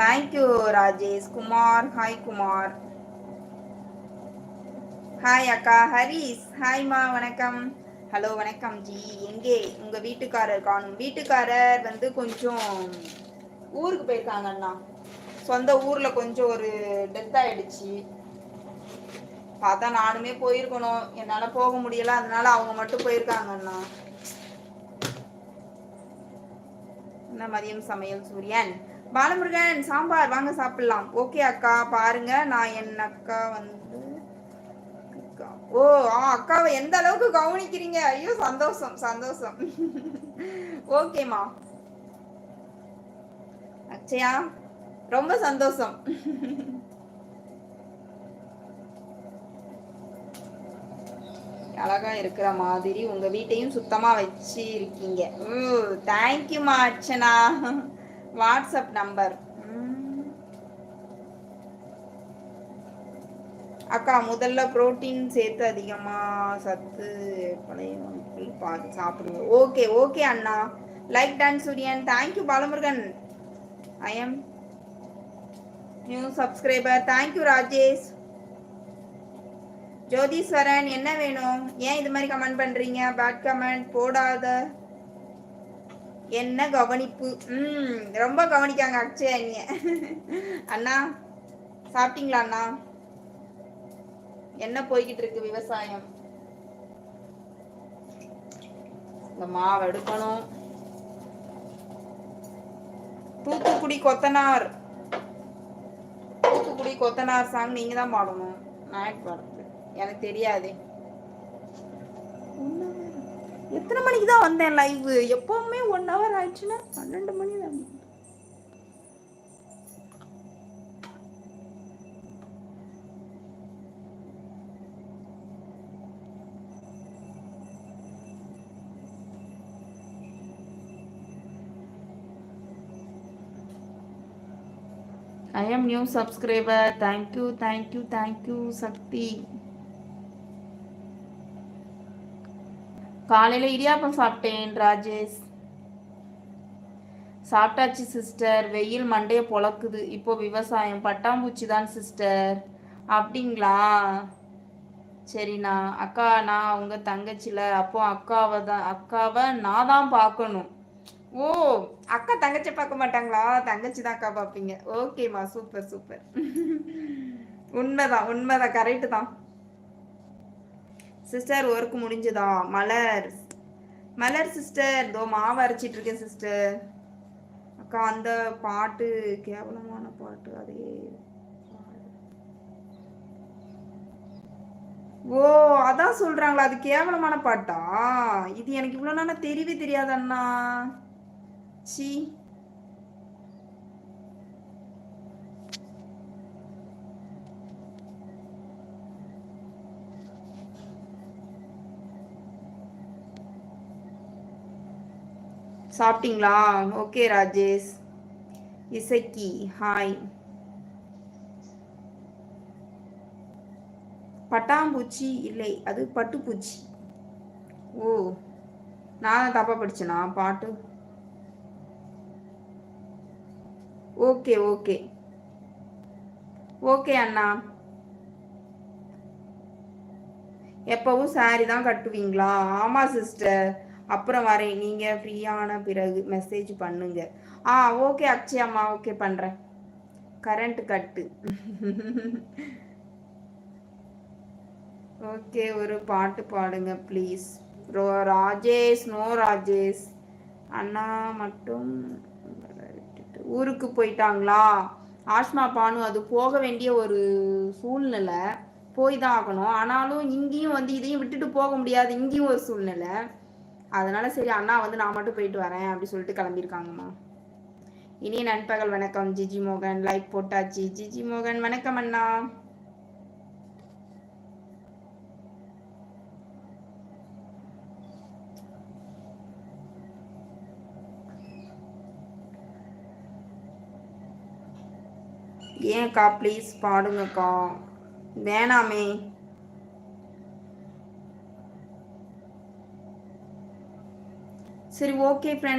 Thank you Rajesh Kumar hi Kumar hi அக்கா. ஹரிஸ் ஹாய்மா வணக்கம். Hello வணக்கம். ஜி எங்கே? உங்க வீட்டுக்காரர் காணும். வீட்டுக்காரர் வந்து கொஞ்சம் ஊருக்கு போயிருக்காங்கண்ணா சொந்த ஊர்ல கொஞ்சம் ஒரு டெத் ஆயிடுச்சு. பார்த்தா நானுமே போயிருக்கணும். என்னால போக முடியல. அதனால அவங்க மட்டும் போயிருக்காங்கண்ணா என்ன மதியம் சமையல் சூரியன்? பாலமுருகன் சாம்பார் வாங்க சாப்பிடலாம். ஓகே அக்கா பாருங்க நான் என் அக்கா வந்து ஓ ஆ அக்காவை எந்த அளவுக்கு கவனிக்கிறீங்க? ஐயோ சந்தோஷம் சந்தோஷம். ஓகேம்மா அச்சயா ரொம்ப சந்தோஷம். அழகா இருக்கிற மாதிரி உங்க வீட்டையும் சுத்தமா வச்சு இருக்கீங்க தேங்க்யூமா அர்ச்சனா. WhatsApp number. அக்கா முதல்ல புரோட்டீன் சேர்த்து அதிகமா சத்து பழைய பார்த்து சாப்பிடுங்க. Okay okay Anna. Like Don Suriyan thank you Balamurugan. I am new subscriber thank you Rajesh Jothiswaran என்ன வேணும்? ஏன் இது மாதிரி கமெண்ட் பண்றீங்க? பேட் கமெண்ட் போடாத. என்ன கவனிப்பு? ம் ரொம்ப கவனிக்காங்க அக்ஷயா நீங்க அண்ணா சாப்பிட்டீங்களா அண்ணா? என்ன போய்கிட்டு இருக்கு விவசாயம்? இந்த மாவு எடுக்கணும். தூத்துக்குடி கொத்தனார். தூத்துக்குடி கொத்தனார் சாங் நீங்க தான் பாடணும். நான் பாடுறது. எனக்கு தெரியாதே. எத்தனை மணிக்கு தான் வந்தேன் லைவ் எப்பவுமே ஒன் ஹவர் ஆயிடுச்சுன்னா பன்னெண்டு மணி தான். I am new subscriber thank you thank you thank you Sakthi காலையில இடியாப்பம் சாப்பிட்டேன் ராஜேஷ். சாப்பிட்டாச்சு சிஸ்டர். வெயில் மண்டையை பொழக்குது. இப்போ விவசாயம். பட்டாம்பூச்சி தான் சிஸ்டர். அப்படிங்களா? சரிண்ணா. அக்கா நான் அவங்க தங்கச்சியில் அப்போ அக்காவை தான் அக்காவை நான் தான் பார்க்கணும். ஓ அக்கா தங்கச்சி பார்க்க மாட்டாங்களா? தங்கச்சி தான் அக்கா பார்ப்பீங்க. ஓகேம்மா. Super super. உண்மைதான் உண்மைதான். கரெக்டு தான். சிஸ்டர் ஒர்க் முடிஞ்சதா? மலர். மலர் சிஸ்டர் இதோ மாவு அரைச்சிட்டு இருக்கேன் சிஸ்டர் அக்கா அந்த பாட்டு கேவலமான பாட்டு அதே ஓ அதான் சொல்றாங்களா அது கேவலமான பாட்டா? இது எனக்கு இவ்வளோ நாளா தெரியவே தெரியாது அண்ணா சி சாப்பிட்டீங்களா? ஓகே ராஜேஷ். இசக்கி ஹாய் பட்டாம்பூச்சி இல்லை அது பட்டுப்பூச்சி. ஓ நான் தான் தப்பா படிச்சேனா? பாட்டு? Okay okay. ஓகே அண்ணா. எப்பவும் சாரி தான் கட்டுவீங்களா? ஆமா சிஸ்டர் அப்புறம் வரேன். நீங்கள் ஃப்ரீயான பிறகு மெசேஜ் பண்ணுங்க. ஆ ஓகே அக்ஷயாம்மா ஓகே பண்ணுறேன் கரண்ட் கட்டு ஓகே ஒரு பாட்டு பாடுங்க ப்ளீஸ் ரோ ராஜேஷ் நோ ராஜேஷ். அண்ணா மட்டும் ஊருக்கு போயிட்டாங்களா? ஆஷ்மா பானு அது போக வேண்டிய ஒரு சூழ்நிலை. போய் தான் ஆகணும். ஆனாலும் இங்கேயும் வந்து இதையும் விட்டுட்டு போக முடியாது. இங்கேயும் ஒரு சூழ்நிலை. அதனால சரி அண்ணா வந்து நான் மட்டும் போயிட்டு வரேன் அப்படி சொல்லிட்டு கிளம்பியிருக்காங்கம்மா. இனிய நண்பகல் வணக்கம். ஜிஜி மோகன் லைக் போட்டாச்சு. ஜிஜி மோகன் வணக்கம் அண்ணா. ஏன்க்கா ப்ளீஸ் பாடுங்கக்கா. வேணாமே. சரி ஓகே ஃப்ரெண்ட்